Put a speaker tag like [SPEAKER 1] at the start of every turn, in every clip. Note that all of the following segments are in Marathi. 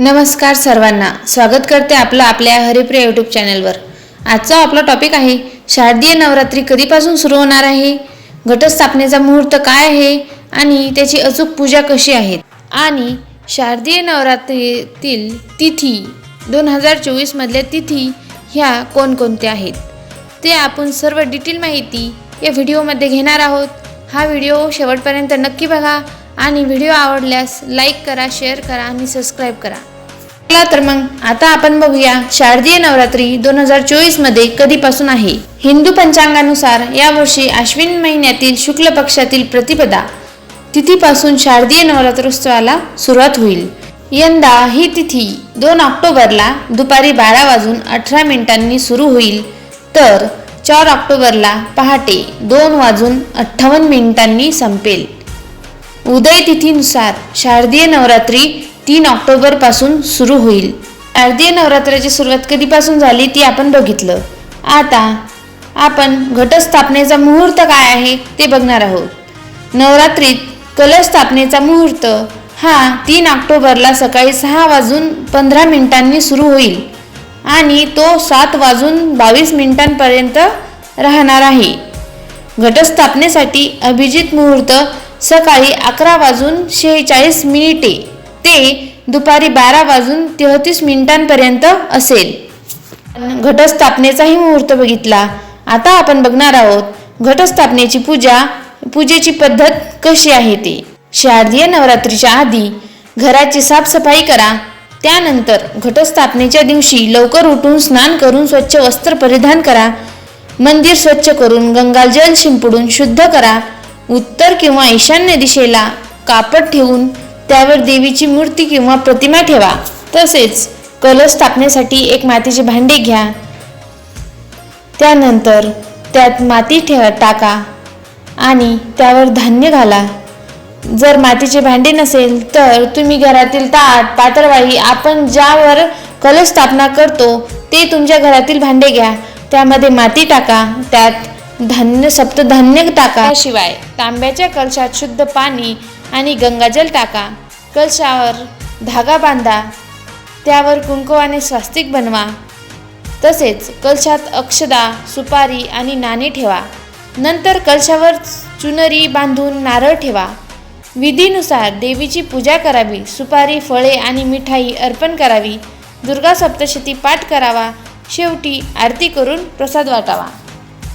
[SPEAKER 1] नमस्कार सर्वांना. स्वागत करते आपलं आपल्या हरिप्रिय यूट्यूब चॅनलवर आजचा आपला टॉपिक आहे शारदीय नवरात्री कधीपासून सुरू होणार आहे? घटस्थापनेचा मुहूर्त काय आहे? आणि त्याची अचूक पूजा कशी आहे? आणि शारदीय नवरात्रीतील तिथी दोन हजार चोवीसमधल्या तिथी ह्या कोणकोणत्या आहेत? ते आपण सर्व डिटेल माहिती या व्हिडिओमध्ये घेणार आहोत. हा व्हिडिओ शेवटपर्यंत नक्की बघा. आणि व्हिडिओ आवडल्यास लाईक करा शेअर करा आणि सबस्क्राईब करा. चला तर मग आता आपण बघूया शारदीय नवरात्री दोन हजार चोवीसमध्ये कधीपासून आहे. हिंदू पंचांगानुसार यावर्षी आश्विन महिन्यातील शुक्ल पक्षातील प्रतिपदा. तिथीपासून शारदीय नवरात्रोत्सवाला सुरुवात होईल. यंदा ही तिथी दोन ऑक्टोबरला दुपारी बारा वाजून अठरा मिनिटांनी सुरू होईल. तर चार ऑक्टोबरला पहाटे दोन वाजून अठ्ठावन्न मिनिटांनी संपेल. उदय तिथीनुसार शारदीय नवरात्री तीन ऑक्टोबरपासून सुरू होईल. शारदीय नवरात्राची सुरुवात कधीपासून झाली ती आपण बघितलं. आता आपण घटस्थापनेचा मुहूर्त काय आहे ते बघणार आहोत. नवरात्रीत कलश स्थापनेचा मुहूर्त हा तीन ऑक्टोबरला सकाळी सहा वाजून पंधरा मिनिटांनी सुरू होईल आणि तो सात वाजून बावीस मिनिटांपर्यंत राहणार आहे. घटस्थापनेसाठी अभिजित मुहूर्त सकाळी अकरा वाजून शेहेचाळीस मिनिटे ते दुपारी बारा वाजून तेहतीस मिनिटांपर्यंत असेल. घटस्थापनेचाही मुहूर्त बघितला. आता आपण बघणार आहोत घटस्थापनेची पूजा पूजेची पद्धत कशी आहे ते? शारदीय नवरात्रीच्या आधी घराची साफसफाई करा. त्यानंतर घटस्थापनेच्या दिवशी लवकर उठून स्नान करून स्वच्छ वस्त्र परिधान करा. मंदिर स्वच्छ करून गंगाजल शिंपडून शुद्ध करा. उत्तर किंवा ईशान्य दिशेला कापड ठेवून त्यावर देवीची मूर्ती किंवा प्रतिमा ठेवा. तसेच कलश स्थापनेसाठी एक मातीचे भांडे घ्या. त्यानंतर त्यात माती ठेवा टाका आणि त्यावर धान्य घाला. जर मातीचे भांडे नसेल तर तुम्ही घरातील ताट पातळवाही आपण ज्यावर कलश स्थापना करतो ते तुमच्या घरातील भांडे घ्या. त्यामध्ये माती टाका. त्यात धान्य सप्तधान्य टाका. शिवाय तांब्याच्या कलशात शुद्ध पाणी आणि गंगाजल टाका. कलशावर धागा बांधा. त्यावर कुंकवाने स्वास्तिक बनवा. तसेच कलशात अक्षदा सुपारी आणि नाणे ठेवा. नंतर कलशावर चुनरी बांधून नारळ ठेवा. विधीनुसार देवीची पूजा करावी. सुपारी फळे आणि मिठाई अर्पण करावी. दुर्गा सप्तशती पाठ करावा. शेवटी आरती करून प्रसाद वाटावा.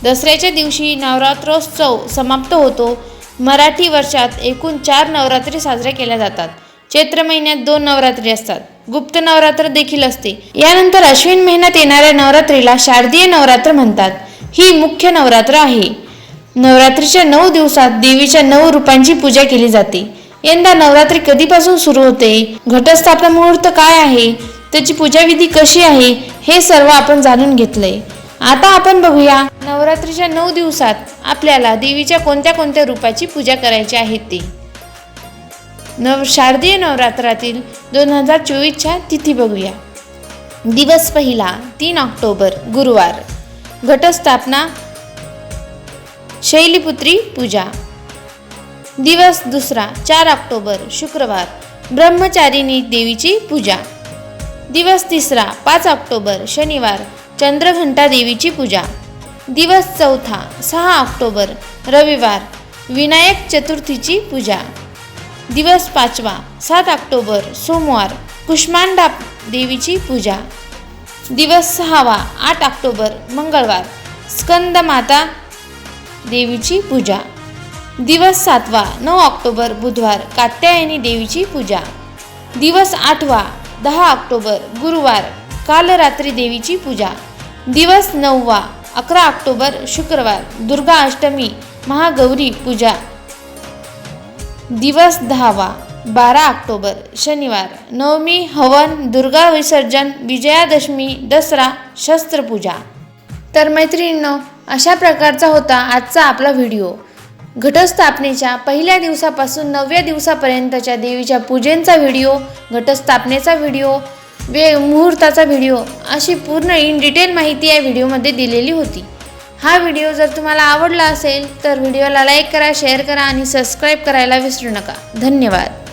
[SPEAKER 1] दसऱ्याच्या दिवशी नवरात्रोत्सव समाप्त होतो. मराठी वर्षात एकूण चार नवरात्री साजऱ्या केल्या जातात. चैत्र महिन्यात दोन नवरात्री असतात. गुप्त नवरात्र देखील असते. यानंतर अश्विन महिन्यात येणाऱ्या नवरात्रीला शारदीय नवरात्र म्हणतात. ही मुख्य नवरात्र आहे. नवरात्रीच्या नऊ दिवसात देवीच्या नऊ रूपांची पूजा केली जाते. यंदा नवरात्री कधीपासून सुरू होते? घटस्थापना मुहूर्त काय आहे? त्याची पूजाविधी कशी आहे? हे सर्व आपण जाणून घेतलंय. आता आपण बघूया. नवरात्रीच्या नऊ दिवसात आपल्याला देवीच्या कोणत्या कोणत्या रूपाची पूजा करायची आहे ते. नव शारदीय नवरात्रातील दोन हजार चोवीसच्या तिथी बघूया. दिवस पहिला तीन ऑक्टोबर गुरुवार. घटस्थापना शैलीपुत्री पूजा. दिवस दुसरा चार ऑक्टोबर शुक्रवार. ब्रह्मचारिणी देवीची पूजा. दिवस तिसरा पाच ऑक्टोबर शनिवार. चंद्रघंटा देवीची पूजा. दिवस चौथा सहा ऑक्टोबर रविवार विनायक चतुर्थीची पूजा. दिवस पाचवा सात ऑक्टोबर सोमवार कुष्मांडा देवीची पूजा. दिवस सहावा आठ ऑक्टोबर मंगळवार स्कंदमाता देवीची पूजा. दिवस सातवा नऊ ऑक्टोबर बुधवार कात्यायनी देवीची पूजा. दिवस आठवा दहा ऑक्टोबर गुरुवार कालरात्री देवीची पूजा. दिवस नववा अकरा ऑक्टोबर शुक्रवार दुर्गा अष्टमी महागौरी पूजा. दिवस दहावा बारा ऑक्टोबर शनिवार नवमी हवन दुर्गा विसर्जन विजयादशमी दसरा शस्त्रपूजा. तर मैत्रिणींनो अशा प्रकारचा होता आजचा आपला व्हिडिओ. घटस्थापनेच्या पहिल्या दिवसापासून नवव्या दिवसापर्यंतच्या देवीच्या पूजेंचा व्हिडिओ घटस्थापनेचा व्हिडिओ वे मुहूर्ताचा व्हिडिओ अशी पूर्ण इन डिटेल माहिती या व्हिडिओमध्ये दिलेली होती. हा व्हिडिओ जर तुम्हाला आवडला असेल तर व्हिडिओला लाईक करा शेअर करा आणि सबस्क्राईब करायला विसरू नका. धन्यवाद.